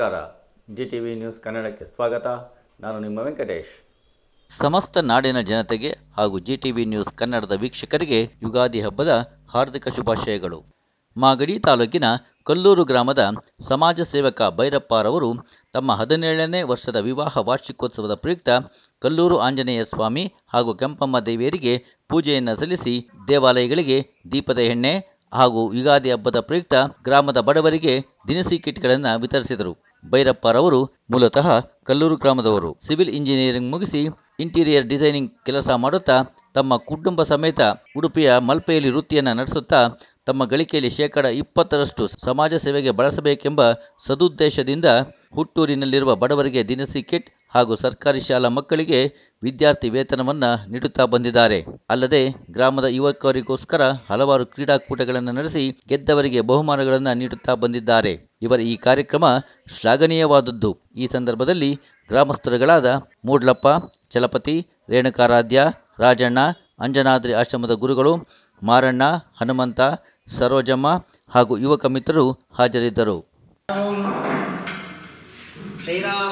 ನಮಸ್ಕಾರ. G T V news ಕನ್ನಡಕ್ಕೆ ಸ್ವಾಗತ. ನಾನು ನಿಮ್ಮ ವೆಂಕಟೇಶ್. ಸಮಸ್ತ ನಾಡಿನ ಜನತೆಗೆ ಹಾಗೂ ಜಿ ಟಿ ವಿ ನ್ಯೂಸ್ ಕನ್ನಡದ ವೀಕ್ಷಕರಿಗೆ ಯುಗಾದಿ ಹಬ್ಬದ ಹಾರ್ದಿಕ ಶುಭಾಶಯಗಳು. ಮಾಗಡಿ ತಾಲೂಕಿನ ಕಲ್ಲೂರು ಗ್ರಾಮದ ಸಮಾಜ ಸೇವಕ ಭೈರಪ್ಪರವರು ತಮ್ಮ ಹದಿನೇಳನೇ ವರ್ಷದ ವಿವಾಹ ವಾರ್ಷಿಕೋತ್ಸವದ ಪ್ರಯುಕ್ತ ಕಲ್ಲೂರು ಆಂಜನೇಯ ಸ್ವಾಮಿ ಹಾಗೂ ಕೆಂಪಮ್ಮ ದೇವಿಯರಿಗೆ ಪೂಜೆಯನ್ನು ಸಲ್ಲಿಸಿ ದೇವಾಲಯಗಳಿಗೆ ದೀಪದ ಎಣ್ಣೆ ಹಾಗೂ ಯುಗಾದಿ ಹಬ್ಬದ ಪ್ರಯುಕ್ತ ಗ್ರಾಮದ ಬಡವರಿಗೆ ದಿನಸಿ ಕಿಟ್ಗಳನ್ನು ವಿತರಿಸಿದರು. ಭೈರಪ್ಪರವರು ಮೂಲತಃ ಕಲ್ಲೂರು ಗ್ರಾಮದವರು. ಸಿವಿಲ್ ಇಂಜಿನಿಯರಿಂಗ್ ಮುಗಿಸಿ ಇಂಟೀರಿಯರ್ ಡಿಸೈನಿಂಗ್ ಕೆಲಸ ಮಾಡುತ್ತಾ ತಮ್ಮ ಕುಟುಂಬ ಸಮೇತ ಉಡುಪಿಯ ಮಲ್ಪೆಯಲ್ಲಿ ವೃತ್ತಿಯನ್ನು ನಡೆಸುತ್ತಾ ತಮ್ಮ ಗಳಿಕೆಯಲ್ಲಿ ಶೇಕಡ ಇಪ್ಪತ್ತರಷ್ಟು ಸಮಾಜ ಸೇವೆಗೆ ಬಳಸಬೇಕೆಂಬ ಸದುದ್ದೇಶದಿಂದ ಹುಟ್ಟೂರಿನಲ್ಲಿರುವ ಬಡವರಿಗೆ ದಿನಸಿ ಕಿಟ್ ಹಾಗೂ ಸರ್ಕಾರಿ ಶಾಲಾ ಮಕ್ಕಳಿಗೆ ವಿದ್ಯಾರ್ಥಿ ವೇತನವನ್ನು ನೀಡುತ್ತಾ ಬಂದಿದ್ದಾರೆ. ಅಲ್ಲದೆ ಗ್ರಾಮದ ಯುವಕರಿಗೋಸ್ಕರ ಹಲವಾರು ಕ್ರೀಡಾಕೂಟಗಳನ್ನು ನಡೆಸಿ ಗೆದ್ದವರಿಗೆ ಬಹುಮಾನಗಳನ್ನು ನೀಡುತ್ತಾ ಬಂದಿದ್ದಾರೆ. ಇವರ ಈ ಕಾರ್ಯಕ್ರಮ ಶ್ಲಾಘನೀಯವಾದದ್ದು. ಈ ಸಂದರ್ಭದಲ್ಲಿ ಗ್ರಾಮಸ್ಥರುಗಳಾದ ಮೂಡ್ಲಪ್ಪ, ಚಲಪತಿ, ರೇಣುಕಾರಾಧ್ಯ, ರಾಜಣ್ಣ, ಅಂಜನಾದ್ರಿ ಆಶ್ರಮದ ಗುರುಗಳು, ಮಾರಣ್ಣ, ಹನುಮಂತ, ಸರೋಜಮ್ಮ ಹಾಗೂ ಯುವಕ ಮಿತ್ರರು ಹಾಜರಿದ್ದರು. ಶ್ರೀರಾಮ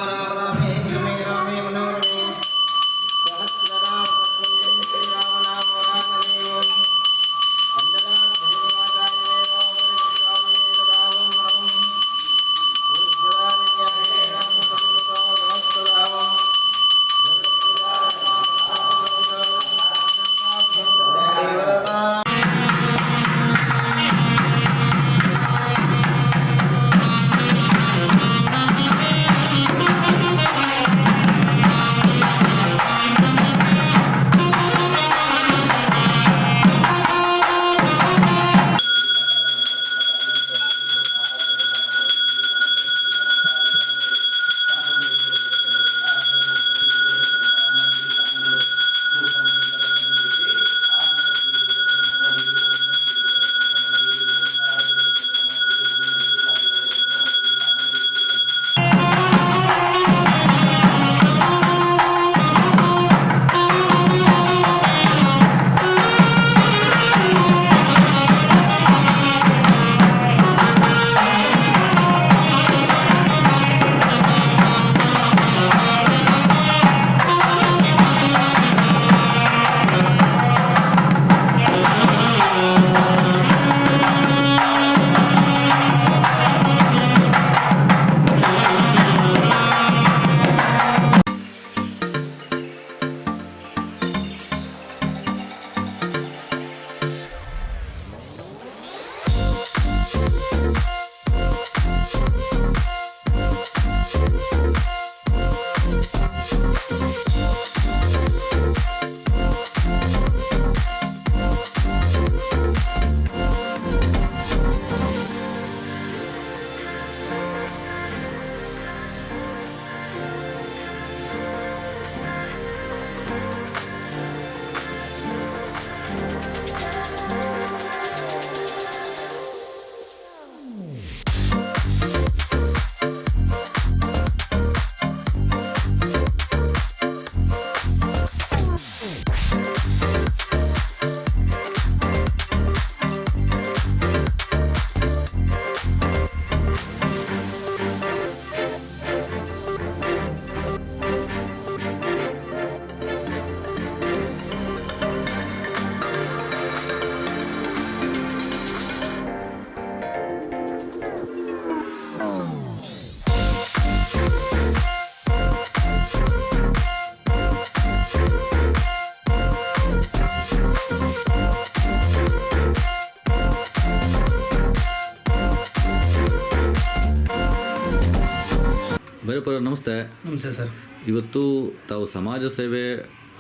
ನಮಸ್ತೆ. ನಮಸ್ತೆ ಸರ್. ಇವತ್ತು ತಾವು ಸಮಾಜ ಸೇವೆ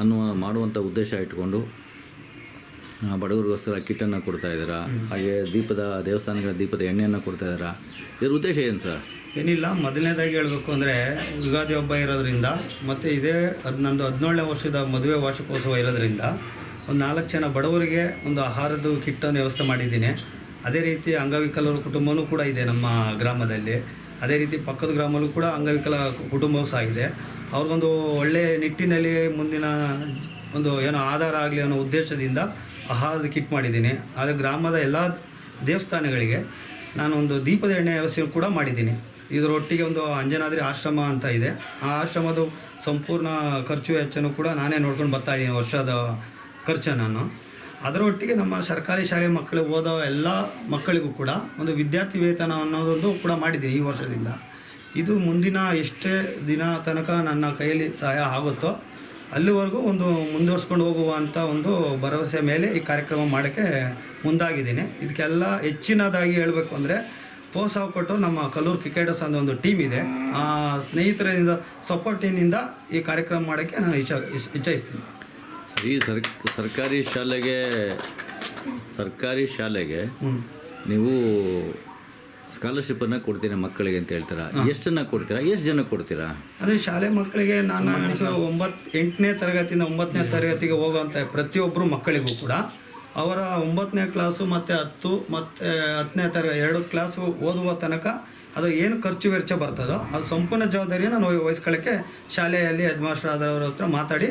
ಅನ್ನುವ ಮಾಡುವಂಥ ಉದ್ದೇಶ ಇಟ್ಕೊಂಡು ಬಡವರಿಗೋಸ್ಕರ ಕಿಟ್ಟನ್ನು ಕೊಡ್ತಾ ಇದ್ದೀರಾ? ಹಾಗೆ ದೀಪದ ದೇವಸ್ಥಾನಗಳ ದೀಪದ ಎಣ್ಣೆಯನ್ನು ಕೊಡ್ತಾ ಇದ್ದೀರಾ? ಇದರ ಉದ್ದೇಶ ಏನು ಸರ್? ಏನಿಲ್ಲ ಮೊದಲನೇದಾಗಿ ಹೇಳಬೇಕು ಅಂದರೆ ಯುಗಾದಿ ಹಬ್ಬ ಇರೋದ್ರಿಂದ ಮತ್ತು ಇದೇ ಹದಿನೊಂದು ನಂದು ಹದಿನೇಳನೇ ವರ್ಷದ ಮದುವೆ ವಾರ್ಷಿಕೋತ್ಸವ ಇರೋದ್ರಿಂದ ಒಂದು ನಾಲ್ಕು ಜನ ಬಡವರಿಗೆ ಒಂದು ಆಹಾರದ ಕಿಟ್ಟನ್ನು ವ್ಯವಸ್ಥೆ ಮಾಡಿದ್ದೀನಿ. ಅದೇ ರೀತಿ ಅಂಗವಿಕಲರ ಕುಟುಂಬವೂ ಕೂಡ ಇದೆ ನಮ್ಮ ಗ್ರಾಮದಲ್ಲಿ. ಅದೇ ರೀತಿ ಪಕ್ಕದ ಗ್ರಾಮಲ್ಲೂ ಕೂಡ ಅಂಗವಿಕಲ ಕುಟುಂಬವೂ ಸಹ ಇದೆ. ಅವ್ರಿಗೊಂದು ಒಳ್ಳೆಯ ನಿಟ್ಟಿನಲ್ಲಿ ಮುಂದಿನ ಒಂದು ಏನೋ ಆಧಾರ ಆಗಲಿ ಅನ್ನೋ ಉದ್ದೇಶದಿಂದ ಆಹಾರದ ಕಿಟ್ ಮಾಡಿದ್ದೀನಿ. ಆದರೆ ಗ್ರಾಮದ ಎಲ್ಲ ದೇವಸ್ಥಾನಗಳಿಗೆ ನಾನು ಒಂದು ದೀಪದ ಎಣ್ಣೆ ವ್ಯವಸ್ಥೆ ಕೂಡ ಮಾಡಿದ್ದೀನಿ. ಇದರೊಟ್ಟಿಗೆ ಒಂದು ಅಂಜನಾದ್ರಿ ಆಶ್ರಮ ಅಂತ ಇದೆ. ಆ ಆಶ್ರಮದ ಸಂಪೂರ್ಣ ಖರ್ಚು ವೆಚ್ಚನೂ ಕೂಡ ನಾನೇ ನೋಡ್ಕೊಂಡು ಬರ್ತಾ ಇದ್ದೀನಿ ವರ್ಷದ ಖರ್ಚು ನಾನು ಅದರೊಟ್ಟಿಗೆ ನಮ್ಮ ಸರ್ಕಾರಿ ಶಾಲೆ ಮಕ್ಕಳು ಓದೋ ಎಲ್ಲ ಮಕ್ಕಳಿಗೂ ಕೂಡ ಒಂದು ವಿದ್ಯಾರ್ಥಿ ವೇತನ ಅನ್ನೋದೊಂದು ಕೂಡ ಮಾಡಿದ್ದೀನಿ ಈ ವರ್ಷದಿಂದ. ಇದು ಮುಂದಿನ ಎಷ್ಟೇ ದಿನ ತನಕ ನನ್ನ ಕೈಯಲ್ಲಿ ಸಹಾಯ ಆಗುತ್ತೋ ಅಲ್ಲಿವರೆಗೂ ಒಂದು ಮುಂದುವರ್ಸ್ಕೊಂಡು ಹೋಗುವಂಥ ಒಂದು ಭರವಸೆ ಮೇಲೆ ಈ ಕಾರ್ಯಕ್ರಮ ಮಾಡೋಕ್ಕೆ ಮುಂದಾಗಿದ್ದೀನಿ. ಇದಕ್ಕೆಲ್ಲ ಹೆಚ್ಚಿನದಾಗಿ ಹೇಳಬೇಕು ಅಂದರೆ ಪ್ರೋತ್ಸಾಹ ಕೊಟ್ಟು ನಮ್ಮ ಕಲ್ಲೂರು ಕ್ರಿಕೆಟರ್ಸ್ ಅಂತ ಒಂದು ಟೀಮ್ ಇದೆ. ಆ ಸ್ನೇಹಿತರಿಂದ ಸಪೋರ್ಟಿನಿಂದ ಈ ಕಾರ್ಯಕ್ರಮ ಮಾಡೋಕ್ಕೆ ನಾನು ಇಚ್ಛ ಇಚ್- ಇಚ್ಛಿಸ್ತೀನಿ. ಈ ಸರ್ ಸರ್ಕಾರಿ ಶಾಲೆಗೆ ಸರ್ಕಾರಿ ಶಾಲೆಗೆ ನೀವು ಸ್ಕಾಲರ್ಶಿಪ್ಪನ್ನು ಕೊಡ್ತೀನಿ ಮಕ್ಕಳಿಗೆ ಅಂತ ಹೇಳ್ತೀರಾ? ಎಷ್ಟನ್ನು ಕೊಡ್ತೀರಾ? ಎಷ್ಟು ಜನ ಕೊಡ್ತೀರಾ? ಅದೇ ಶಾಲೆ ಮಕ್ಕಳಿಗೆ ನಾನು ಒಂಬತ್ತು ಎಂಟನೇ ತರಗತಿಯಿಂದ ಒಂಬತ್ತನೇ ತರಗತಿಗೆ ಹೋಗುವಂಥ ಪ್ರತಿಯೊಬ್ಬರು ಮಕ್ಕಳಿಗೂ ಕೂಡ ಅವರ ಒಂಬತ್ತನೇ ಕ್ಲಾಸು ಮತ್ತು ಹತ್ತು ಮತ್ತು ಹತ್ತನೇ ತರಗ ಎರಡು ಕ್ಲಾಸು ಓದುವ ತನಕ ಅದು ಏನು ಖರ್ಚು ವೆಚ್ಚ ಬರ್ತದೋ ಅದು ಸಂಪೂರ್ಣ ಜವಾಬ್ದಾರಿಯನ್ನು ನಾನು ವಹಿಸ್ಕೊಳ್ಳೋಕ್ಕೆ ಶಾಲೆಯಲ್ಲಿ ಹೆಡ್ ಮಾಸ್ಟರ್ ಆದವ್ರ ಹತ್ರ ಮಾತಾಡಿ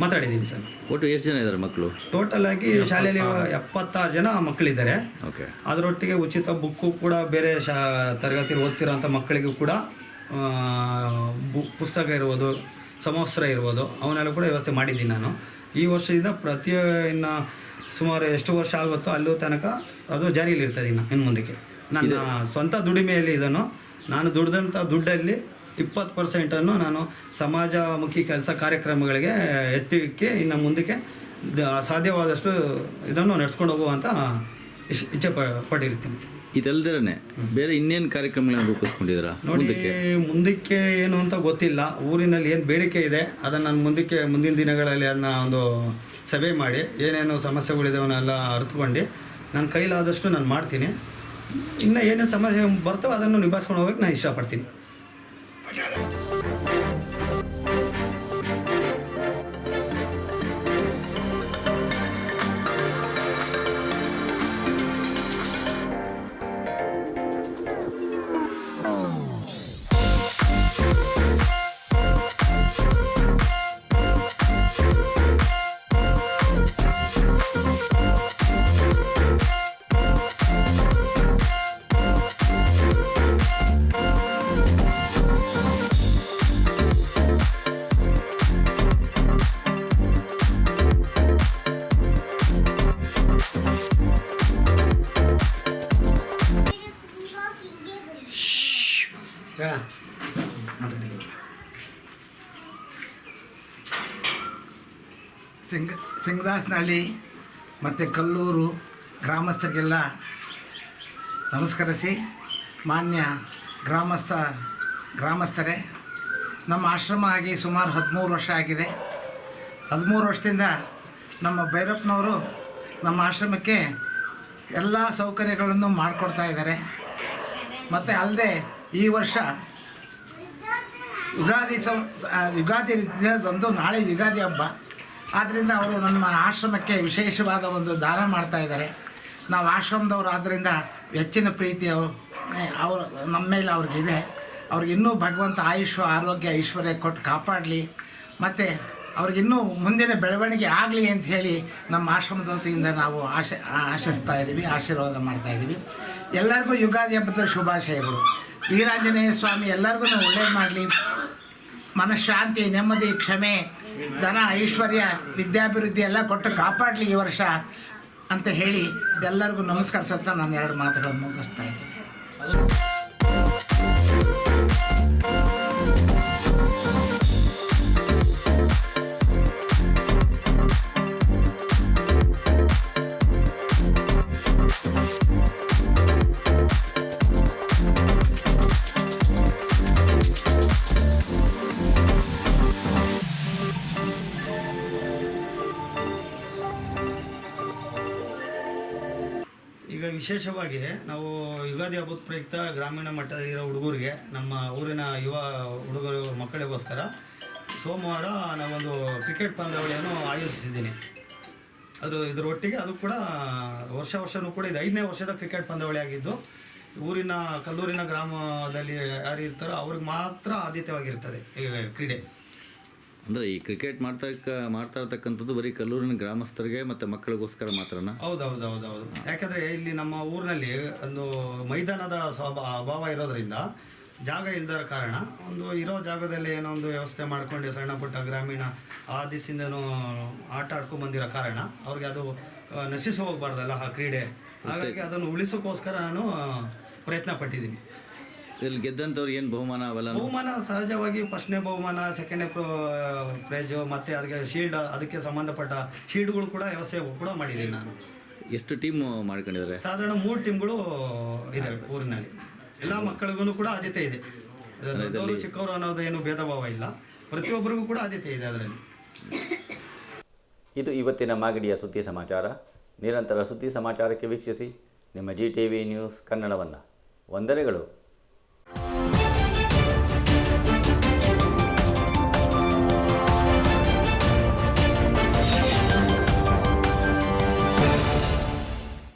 ಮಾತಾಡಿದ್ದೀನಿ ಸರ್. ಒಟ್ಟು ಎಷ್ಟು ಜನ ಇದ್ದಾರೆ ಮಕ್ಕಳು? ಟೋಟಲ್ ಆಗಿ ಶಾಲೆಯಲ್ಲಿ ಎಪ್ಪತ್ತಾರು ಜನ ಮಕ್ಕಳಿದ್ದಾರೆ. ಓಕೆ. ಅದರೊಟ್ಟಿಗೆ ಉಚಿತ ಬುಕ್ಕು ಕೂಡ ಬೇರೆ ಶಾ ತರಗತಿ ಓದ್ತಿರೋಂಥ ಮಕ್ಕಳಿಗೂ ಕೂಡ ಬು- ಪುಸ್ತಕ ಇರ್ಬೋದು ಸಮವಸ್ತ್ರ ಇರ್ಬೋದು ಅವನ್ನೆಲ್ಲ ಕೂಡ ವ್ಯವಸ್ಥೆ ಮಾಡಿದ್ದೀನಿ ನಾನು. ಈ ವರ್ಷದಿಂದ ಪ್ರತಿ ಇನ್ನು ಸುಮಾರು ಎಷ್ಟು ವರ್ಷ ಆಗುತ್ತೋ ಅಲ್ಲೂ ತನಕ ಅದು ಜಾರಿಯಲ್ಲಿ ಇರ್ತದೆ ಇನ್ನು ಇನ್ನು ಮುಂದಕ್ಕೆ. ನನ್ನ ಸ್ವಂತ ದುಡಿಮೆಯಲ್ಲಿ ಇದನ್ನು ನಾನು ದುಡ್ದಂಥ ದುಡ್ಡಲ್ಲಿ ಇಪ್ಪತ್ತು ಪರ್ಸೆಂಟನ್ನು ನಾನು ಸಮಾಜಮುಖಿ ಕೆಲಸ ಕಾರ್ಯಕ್ರಮಗಳಿಗೆ ಎತ್ತಿಕ್ಕೆ ಇನ್ನು ಮುಂದಕ್ಕೆ ಸಾಧ್ಯವಾದಷ್ಟು ಇದನ್ನು ನಡೆಸ್ಕೊಂಡು ಹೋಗುವಂತ ಇಶ್ ಇಚ್ಛೆ ಪಟ್ಟಿರ್ತೀನಿ ಇದಲ್ದೇ ಬೇರೆ ಇನ್ನೇನು ಕಾರ್ಯಕ್ರಮಗಳನ್ನು ರೂಪಿಸ್ಕೊಂಡಿದ್ದೀರಾ ಮುಂದಕ್ಕೆ? ಮುಂದಕ್ಕೆ ಏನು ಅಂತ ಗೊತ್ತಿಲ್ಲ. ಊರಿನಲ್ಲಿ ಏನು ಬೇಡಿಕೆ ಇದೆ ಅದನ್ನು ನಾನು ಮುಂದಕ್ಕೆ ಮುಂದಿನ ದಿನಗಳಲ್ಲಿ ಅದನ್ನ ಒಂದು ಸಭೆ ಮಾಡಿ ಏನೇನು ಸಮಸ್ಯೆಗಳಿದಾವನ್ನೆಲ್ಲ ಅರ್ಥಕೊಂಡು ನನ್ನ ಕೈಲಾದಷ್ಟು ನಾನು ಮಾಡ್ತೀನಿ. ಇನ್ನು ಏನೇನು ಸಮಸ್ಯೆ ಬರ್ತವೋ ಅದನ್ನು ನಿಭಾಯಿಸ್ಕೊಂಡು ಹೋಗಕ್ಕೆ ನಾನು ಇಷ್ಟಪಡ್ತೀನಿ. I got it. ಸಿಂಗ ಸಿಂಗದಾಸನಹಳ್ಳಿ ಮತ್ತು ಕಲ್ಲೂರು ಗ್ರಾಮಸ್ಥರಿಗೆಲ್ಲ ನಮಸ್ಕರಿಸಿ ಮಾನ್ಯ ಗ್ರಾಮಸ್ಥ ಗ್ರಾಮಸ್ಥರೇ, ನಮ್ಮ ಆಶ್ರಮ ಆಗಿ ಸುಮಾರು ಹದಿಮೂರು ವರ್ಷ ಆಗಿದೆ. ಹದಿಮೂರು ವರ್ಷದಿಂದ ನಮ್ಮ ಭೈರಪ್ಪನವರು ನಮ್ಮ ಆಶ್ರಮಕ್ಕೆ ಎಲ್ಲ ಸೌಕರ್ಯಗಳನ್ನು ಮಾಡಿಕೊಡ್ತಾ ಇದ್ದಾರೆ. ಮತ್ತು ಅಲ್ಲದೆ ಈ ವರ್ಷ ಯುಗಾದಿ ಸಂ ಯುಗಾದಿ ದಿನದಂದು ನಾಳೆ ಯುಗಾದಿ ಹಬ್ಬ. ಆದ್ದರಿಂದ ಅವರು ನಮ್ಮ ಆಶ್ರಮಕ್ಕೆ ವಿಶೇಷವಾದ ಒಂದು ದಾನ ಮಾಡ್ತಾ ಇದ್ದಾರೆ. ನಾವು ಆಶ್ರಮದವರು ಆದ್ದರಿಂದ ಹೆಚ್ಚಿನ ಪ್ರೀತಿ ಅವರು ಅವರು, ನಮ್ಮ ಮೇಲೆ ಅವ್ರಿಗಿದೆ. ಅವ್ರಿಗೆ ಇನ್ನೂ ಭಗವಂತ ಆಯುಷ್ ಆರೋಗ್ಯ, ಐಶ್ವರ್ಯ ಕೊಟ್ಟು ಕಾಪಾಡಲಿ. ಮತ್ತು ಅವ್ರಿಗಿನ್ನೂ ಮುಂದಿನ ಬೆಳವಣಿಗೆ ಆಗಲಿ ಅಂತ ಹೇಳಿ ನಮ್ಮ ಆಶ್ರಮದ ವತಿಯಿಂದ ನಾವು ಆಶ, ಆಶಿಸ್ತಾ ಇದ್ದೀವಿ, ಆಶೀರ್ವಾದ ಮಾಡ್ತಾ ಇದ್ದೀವಿ. ಎಲ್ಲರಿಗೂ ಯುಗಾದಿ ಹಬ್ಬದ ಶುಭಾಶಯಗಳು. ವೀರಾಂಜನೇಯ ಸ್ವಾಮಿ, ಎಲ್ಲರಿಗೂ ಒಳ್ಳೇದು ಮಾಡಲಿ. ಮನಃಶಾಂತಿ, ನೆಮ್ಮದಿ, ಕ್ಷಮೆ ಧನ, ಐಶ್ವರ್ಯ, ವಿದ್ಯಾಭಿವೃದ್ಧಿ ಎಲ್ಲ ಕೊಟ್ಟು ಕಾಪಾಡಲಿ ಈ ವರ್ಷ ಅಂತ ಹೇಳಿ ಎಲ್ಲರಿಗೂ ಸತ್ತ ನಾನು ಎರಡು ಮಾತುಗಳನ್ನು ಮುಗಿಸ್ತಾ ಇದ್ದೀನಿ. ಈಗ ವಿಶೇಷವಾಗಿ ನಾವು ಯುಗಾದಿ ಹಬ್ಬದ ಪ್ರಯುಕ್ತ ಗ್ರಾಮೀಣ ಮಟ್ಟದಲ್ಲಿರೋ ಹುಡುಗರಿಗೆ, ನಮ್ಮ ಊರಿನ ಯುವ ಹುಡುಗರು ಮಕ್ಕಳಿಗೋಸ್ಕರ ಸೋಮವಾರ ನಾವೊಂದು ಕ್ರಿಕೆಟ್ ಪಂದ್ಯಾವಳಿಯನ್ನು ಆಯೋಜಿಸಿದ್ದೀನಿ. ಅದು ಇದರ ಒಟ್ಟಿಗೆ ಅದು ಕೂಡ ವರ್ಷ ವರ್ಷವೂ ಕೂಡ ಇದು ಐದನೇ ವರ್ಷದ ಕ್ರಿಕೆಟ್ ಪಂದ್ಯಾವಳಿ ಆಗಿದ್ದು, ಊರಿನ ಕಲ್ಲೂರಿನ ಗ್ರಾಮದಲ್ಲಿ ಯಾರು ಇರ್ತಾರೋ ಅವ್ರಿಗೆ ಮಾತ್ರ ಆದ್ಯತೆವಾಗಿರ್ತದೆ ಈ ಕ್ರೀಡೆ. ಅಂದರೆ ಈ ಕ್ರಿಕೆಟ್ ಮಾಡ್ತಾ ಮಾಡ್ತಾ ಇರ್ತಕ್ಕಂಥದ್ದು ಬರೀ ಕಲ್ಲೂರಿನ ಗ್ರಾಮಸ್ಥರಿಗೆ ಮತ್ತು ಮಕ್ಕಳಿಗೋಸ್ಕರ ಮಾತ್ರನಾ? ಹೌದೌದೌದೌದು. ಯಾಕಂದರೆ ಇಲ್ಲಿ ನಮ್ಮ ಊರಿನಲ್ಲಿ ಒಂದು ಮೈದಾನದ ಸ್ವಭಾ ಅಭಾವ ಇರೋದ್ರಿಂದ ಜಾಗ ಇಲ್ಲದ ಕಾರಣ ಒಂದು ಇರೋ ಜಾಗದಲ್ಲಿ ಏನೋ ಒಂದು ವ್ಯವಸ್ಥೆ ಮಾಡ್ಕೊಂಡು ಸಣ್ಣ ಪುಟ್ಟ ಗ್ರಾಮೀಣ ಆ ದಿವಸದಿಂದನೂ ಆಟ ಆಡ್ಕೊಂಡು ಬಂದಿರೋ ಕಾರಣ ಅವ್ರಿಗೆ ಅದು ನಶಿಸಿ ಹೋಗ್ಬಾರ್ದಲ್ಲ ಆ ಕ್ರೀಡೆ. ಹಾಗಾಗಿ ಅದನ್ನು ಉಳಿಸೋಕ್ಕೋಸ್ಕರ ನಾನು ಪ್ರಯತ್ನ ಪಟ್ಟಿದ್ದೀನಿ ಇಲ್ಲಿ ಗೆದ್ದಂಥವ್ರು ಏನು ಬಹುಮಾನ ಅವೆಲ್ಲ? ಬಹುಮಾನ ಸಹಜವಾಗಿ ಫಸ್ಟ್ನೇ ಬಹುಮಾನ ಸೆಕೆಂಡ್ನೇ ಪ್ರೈಜು ಮತ್ತು ಅದಕ್ಕೆ ಶೀಲ್ಡ್ ಅದಕ್ಕೆ ಸಂಬಂಧಪಟ್ಟ ಶೀಲ್ಡ್ಗಳು ಕೂಡ ವ್ಯವಸ್ಥೆ ಕೂಡ ಮಾಡಿದ್ದೀನಿ ನಾನು. ಎಷ್ಟು ಟೀಮ್ ಮಾಡ್ಕೊಂಡಿದ್ದಾರೆ? ಸಾಧಾರಣ ಮೂರು ಟೀಮ್ಗಳು ಇದೆ ಊರಿನಲ್ಲಿ. ಎಲ್ಲ ಮಕ್ಕಳಿಗೂ ಕೂಡ ಆದ್ಯತೆ ಇದೆ. ದೊಡ್ಡವರು ಚಿಕ್ಕವರು ಅನ್ನೋದು ಏನು ಭೇದ ಭಾವ ಇಲ್ಲ. ಪ್ರತಿಯೊಬ್ಬರಿಗೂ ಕೂಡ ಆದ್ಯತೆ ಇದೆ ಅದರಲ್ಲಿ. ಇದು ಇವತ್ತಿನ ಮಾಗಡಿಯ ಸುದ್ದಿ ಸಮಾಚಾರ. ನಿರಂತರ ಸುದ್ದಿ ಸಮಾಚಾರಕ್ಕೆ ವೀಕ್ಷಿಸಿ. ನಿಮ್ಮ ಜಿ ಟಿ ವಿ ನ್ಯೂಸ್ ಕನ್ನಡವನ್ನು. ವಂದನೆಗಳು.